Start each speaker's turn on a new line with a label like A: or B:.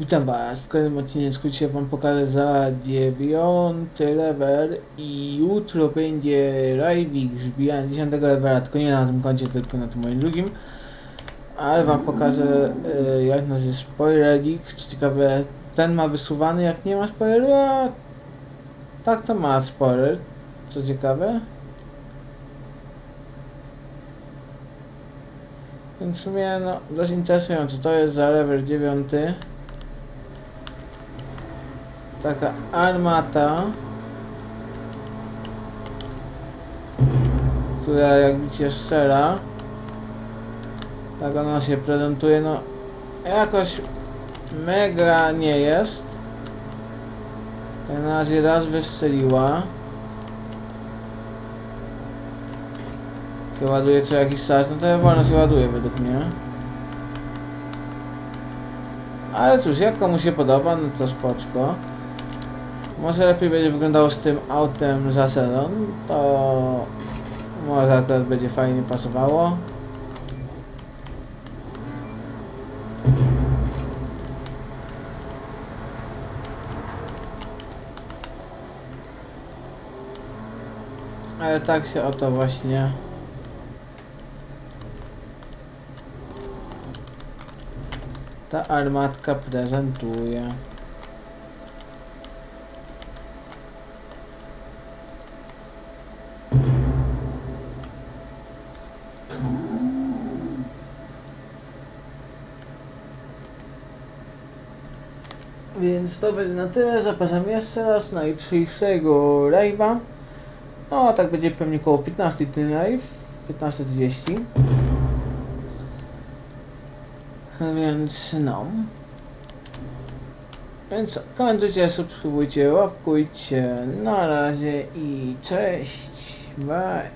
A: Witam was, w kolejnym odcinku dzisiaj wam pokażę za dziewiąty level i jutro będzie Rajwik zbijanie 10 levela, tylko nie na tym koncie, tylko na tym moim drugim. Ale wam pokażę e, jak nas jest spoilernik, co ciekawe ten ma wysuwany jak nie ma spoileru, a tak to ma spoiler, co ciekawe. Więc w sumie no dość interesujące, to jest za level 9 taka armata, która jak widzicie strzela. Tak ona się prezentuje, no jakoś mega nie jest. Na razie raz wystrzeliła. Się ładuje co jakiś czas, no to wolno się ładuje według mnie. Ale cóż, jak komu się podoba, no to spoczko. Może lepiej będzie wyglądało z tym autem za sezon, to może akurat będzie fajnie pasowało. Ale tak się oto właśnie ta armatka prezentuje. Więc to będzie na tyle. Zapraszam jeszcze raz na jutrzejszego live'a. No, tak będzie pewnie koło 15 ten live. 15.30. No Więc no. Więc komentujcie, subskrybujcie, łapkujcie. Na razie i cześć. Bye.